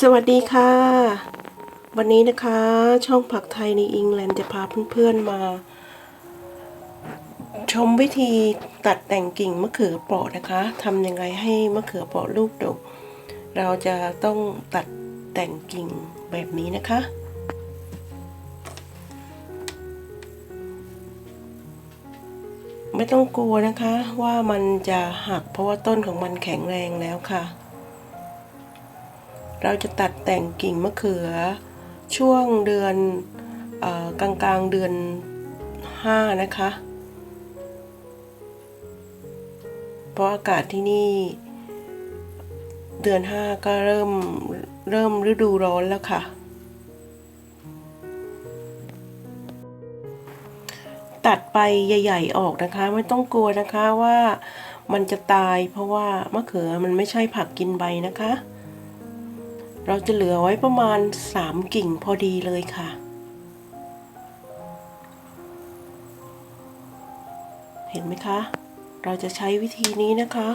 สวัสดีค่ะ วันนี้นะคะช่องผักไทยในอิงแลนด์จะพาเพื่อนๆมา ชมวิธีตัดแต่งกิ่งมะเขือเปราะนะคะทำยังไงให้มะเขือเปราะลูกดก เราจะต้องตัดแต่งกิ่งแบบนี้นะคะไม่ต้องกลัวนะคะว่ามันจะหักเพราะว่าต้นของมันแข็งแรงแล้วค่ะ เราจะตัดแต่งกิ่งมะเขือ ช่วงเดือนอกลางกลางเดือน 5 นะคะ เพราะอากาศที่นี่ เดือน 5 ก็เริ่มเริ่มฤดูร้อนแล้วค่ะ ตัดไปใหญ่ ๆ ออกนะคะ ไม่ต้องกลัวนะคะว่ามันจะตายเพราะว่ามะเขือมันไม่ใช่ผักกินใบนะคะ เราจะเหลือไว้ประมาณ 3 กิ่งพอดีเลยค่ะ เห็นไหมคะ เราจะใช้วิธีนี้นะคะ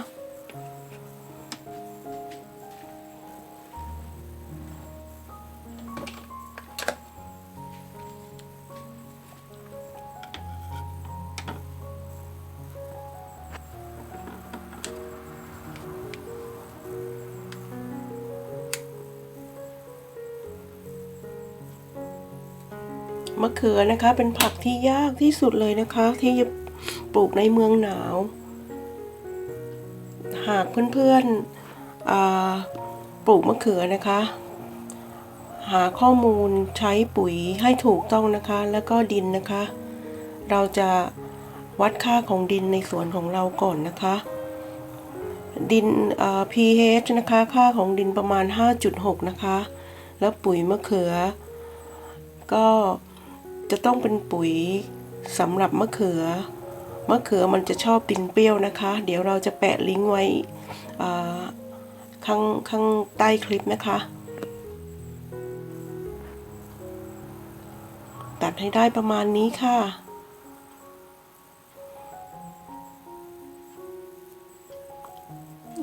มะเขือนะคะ เป็นผักที่ยากที่สุดเลยนะคะ ที่จะปลูกในเมืองหนาว หากเพื่อนๆปลูกมะเขือนะคะ หาข้อมูลใช้ปุ๋ยให้ถูกต้องนะคะ แล้วก็ดินนะคะ เราจะวัดค่าของดินในสวนของเราก่อนนะคะ ดิน pH นะคะ ค่าของดินประมาณ 5.6 นะคะ แล้วปุ๋ยมะเขือ ก็ จะต้องเป็นปุ๋ยสำหรับมะเขือ มะเขือมันจะชอบดินเปรี้ยวนะคะ เดี๋ยวเราจะแปะลิงก์ไว้ข้างข้างใต้คลิปนะคะ ตัดให้ได้ประมาณนี้ค่ะ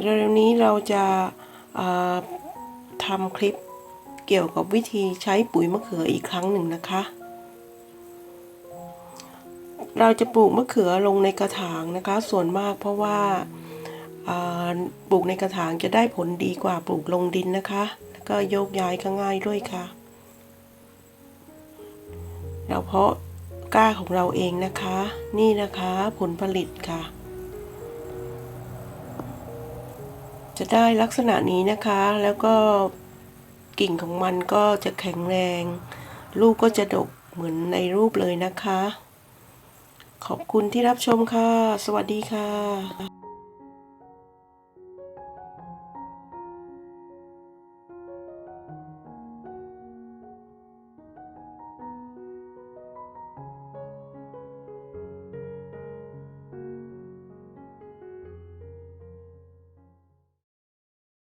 เร็วๆนี้เราจะาทำคลิปเกี่ยวกับวิธีใช้ปุ๋ยมะเขืออีกครั้งหนึ่งนะคะ เราจะปลูกมะเขือลงในกระถางนะคะ ส่วนมากเพราะว่าปลูกในกระถางจะได้ผลดีกว่าปลูกลงดินนะคะ แล้วก็โยกย้ายก็ง่ายด้วยค่ะ เราเพาะก้าของเราเองนะคะ นี่นะคะผลผลิตค่ะ จะได้ลักษณะนี้นะคะ แล้วก็กิ่งของมันก็จะแข็งแรง ลูกก็จะดกเหมือนในรูปเลยนะคะ ขอบคุณที่รับชมค่ะ สวัสดีค่ะ